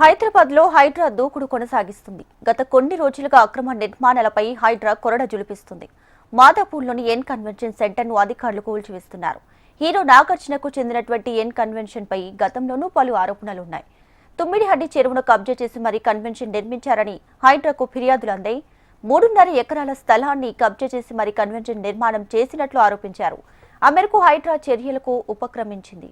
హైదరాబాద్లో హైడ్రా దూకుడు కొనసాగిస్తుంది. గత కొన్ని రోజులుగా అక్రమ నిర్మాణాలపై హైడ్రా కొరడ జులిపిస్తుంది. మాదాపూర్లోని ఎన్ కన్వెన్షన్ సెంటర్ను అధికారులు కూల్చివేస్తున్నారు. హీరో నాగార్జునకు చెందినటువంటి ఎన్ కన్వెన్షన్ పై గతంలోనూ పలు ఆరోపణలున్నాయి. తుమ్మిడిహడ్డి చెరువును కబ్జా చేసి మరీ కన్వెన్షన్ నిర్మించారని హైడ్రాకు ఫిర్యాదులు అందాయి. మూడున్నర ఎకరాల స్థలాన్ని కబ్జా చేసి మరీ కన్వెన్షన్ నిర్మాణం చేసినట్లు ఆరోపించారు. ఆ మేరకు హైడ్రా చర్యలకు ఉపక్రమించింది.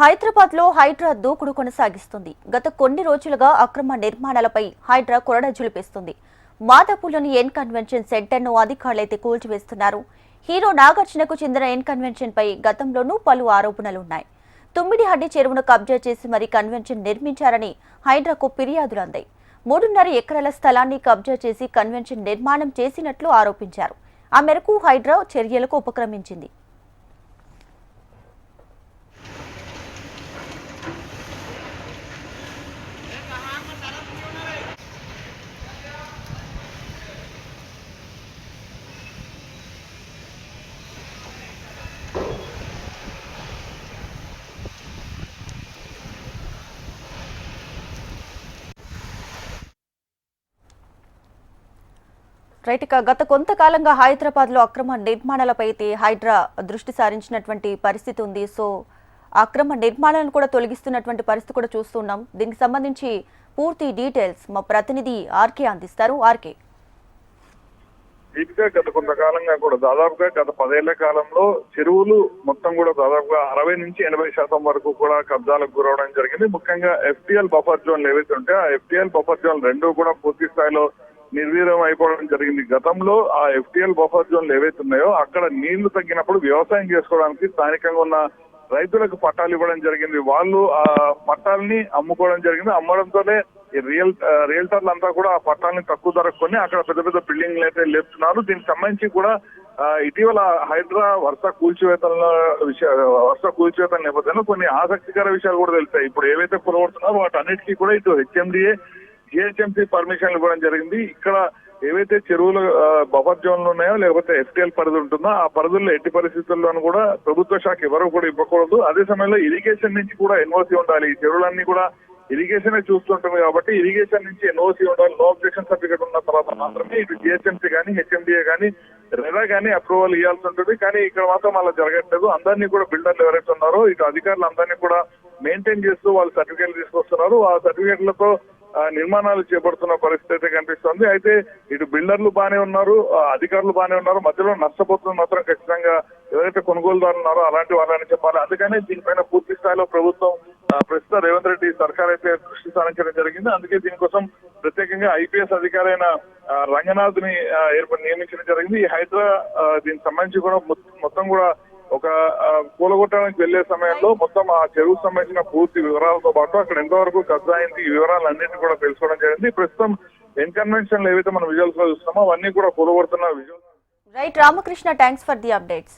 హైదరాబాద్లో హైడ్రా దూకుడు కొనసాగిస్తుంది. గత కొన్ని రోజులుగా అక్రమ నిర్మాణాలపై హైడ్రా కొరడ జులిపిస్తుంది మాదాపూర్లోని ఎన్ కన్వెన్షన్ సెంటర్ను అధికారులైతే కూల్చివేస్తున్నారు. హీరో నాగార్జునకు చెందిన ఎన్ కన్వెన్షన్ పై గతంలోనూ పలు ఆరోపణలున్నాయి. తుమ్మిడిహడ్డి చెరువును కబ్జా చేసి మరీ కన్వెన్షన్ నిర్మించారని హైడ్రాకు ఫిర్యాదులు అందాయి. మూడున్నర ఎకరాల స్థలాన్ని కబ్జా చేసి కన్వెన్షన్ నిర్మాణం చేసినట్లు ఆరోపించారు. ఆ మేరకు హైడ్రా చర్యలకు ఉపక్రమించింది. రైట్ ఇక గత కొంతకాలంగా హైదరాబాద్లో అక్రమ నిర్మాణాలపై అయితే హైడ్రా దృష్టి సారించినటువంటి పరిస్థితి ఉంది. సో అక్రమ నిర్మాణాలను కూడా తొలగిస్తున్నటువంటి పరిస్థితి కూడా చూస్తున్నాం. దీనికి సంబంధించి పూర్తి డీటెయిల్స్ మా ప్రతినిధి ఆర్కే అందిస్తారు. ఆర్కే. దీపిక గత కొంతకాలంగా కూడా దాదాపుగా గత పదేళ్ళ కాలంలో చెరువులు మొత్తం కూడా దాదాపుగా అరవై నుంచి ఎనభై శాతం వరకు కూడా కబ్జాలకు గురవడం జరిగింది. ముఖ్యంగా ఎఫ్టీఎల్ బఫర్ జోన్లు ఏవైతే ఉంటాయో ఆ ఎఫ్టీఎల్ బఫర్ జోన్ రెండు కూడా పూర్తి స్థాయిలో నిర్వీర్యం అయిపోవడం జరిగింది. గతంలో ఆ ఎఫ్టీఎల్ బఫర్ జోన్లు ఏవైతే ఉన్నాయో అక్కడ నీళ్ళు తగ్గినప్పుడు వ్యవసాయం చేసుకోవడానికి స్థానికంగా ఉన్న రైతులకు పట్టాలు ఇవ్వడం జరిగింది. వాళ్ళు ఆ పట్టాలని అమ్ముకోవడం జరిగింది. అమ్మడంతోనే రియల్ రియల్టర్లు అంతా కూడా ఆ పట్టాలని తక్కువ ధరకు కొని అక్కడ పెద్ద పెద్ద బిల్డింగ్లు అయితే లేపుతున్నారు. దీనికి సంబంధించి కూడా ఇటీవల హైడ్రా వరుస కూల్చివేత విషయ వరుస కూల్చివేతల నేపథ్యంలో కొన్ని ఆసక్తికర విషయాలు కూడా తెలుస్తాయి. ఇప్పుడు ఏవైతే కొలగొడుతున్నారో వాటన్నిటికీ కూడా ఇటు హెచ్ఎండిఏ జిహెచ్ఎంసీ పర్మిషన్లు ఇవ్వడం జరిగింది. ఇక్కడ ఏవైతే చెరువులు బఫర్ జోన్లు ఉన్నాయో లేకపోతే ఎఫ్టీఎల్ పరిధి ఉంటుందో ఆ పరిధుల్లో ఎట్టి పరిస్థితుల్లోనూ కూడా ప్రభుత్వ శాఖ ఎవరు కూడా ఇవ్వకూడదు. అదే సమయంలో ఇరిగేషన్ నుంచి కూడా ఎన్ఓసి ఉండాలి. ఈ చెరువులన్నీ కూడా ఇరిగేషన్ చూస్తుంటుంది కాబట్టి ఇరిగేషన్ నుంచి ఎన్ఓసి ఉండాలి. నో అబ్జెక్షన్ సర్టిఫికేట్ ఉన్న తర్వాత మాత్రమే ఇటు జిహెచ్ఎంసీ కానీ హెచ్ఎండిఏ కానీ రెరా కానీ అప్రూవల్ ఇవ్వాల్సి ఉంటుంది. కానీ ఇక్కడ మాత్రం అలా జరగట్లేదు. అందరినీ కూడా బిల్డర్లు ఎవరైతే ఉన్నారో ఇటు అధికారులు అందరినీ కూడా మెయింటైన్ చేస్తూ వాళ్ళు సర్టిఫికేట్లు తీసుకొస్తున్నారు. ఆ సర్టిఫికేట్లతో నిర్మాణాలు చేపడుతున్న పరిస్థితి అయితే కనిపిస్తుంది. అయితే ఇటు బిల్డర్లు బానే ఉన్నారు అధికారులు బానే ఉన్నారు. మధ్యలో నష్టపోతున్న మాత్రం ఖచ్చితంగా ఎవరైతే కొనుగోలుదారులు ఉన్నారో అలాంటి వాళ్ళని చెప్పాలి. అందుకనే దీనిపైన పూర్తి స్థాయిలో ప్రభుత్వం ప్రస్తుత రేవంత్ రెడ్డి సర్కార్ అయితే దృష్టి సారించడం జరిగింది. అందుకే దీనికోసం ప్రత్యేకంగా ఐపీఎస్ అధికారి అయిన రంగనాథ్ని ఏర్పడి నియమించడం జరిగింది. ఈ హైదరా దీనికి సంబంధించి కూడా మొత్తం- మొత్తం కూడా ఒక పూలగొట్టడానికి కూలగొట్టడానికి వెళ్ళే సమయంలో మొత్తం ఆ చెరువుకు సంబంధించిన పూర్తి వివరాలతో పాటు అక్కడ ఎంతవరకు కబ్జా అయింది ఈ వివరాలన్నింటినీ కూడా తెలుసుకోవడం జరిగింది. ప్రస్తుతం ఎన్కన్వెన్షన్ ఏవైతే మనం విజువల్స్లో చూస్తున్నామో అవన్నీ కూడా కూలగొడుతున్న visuals right Ramakrishna thanks for the updates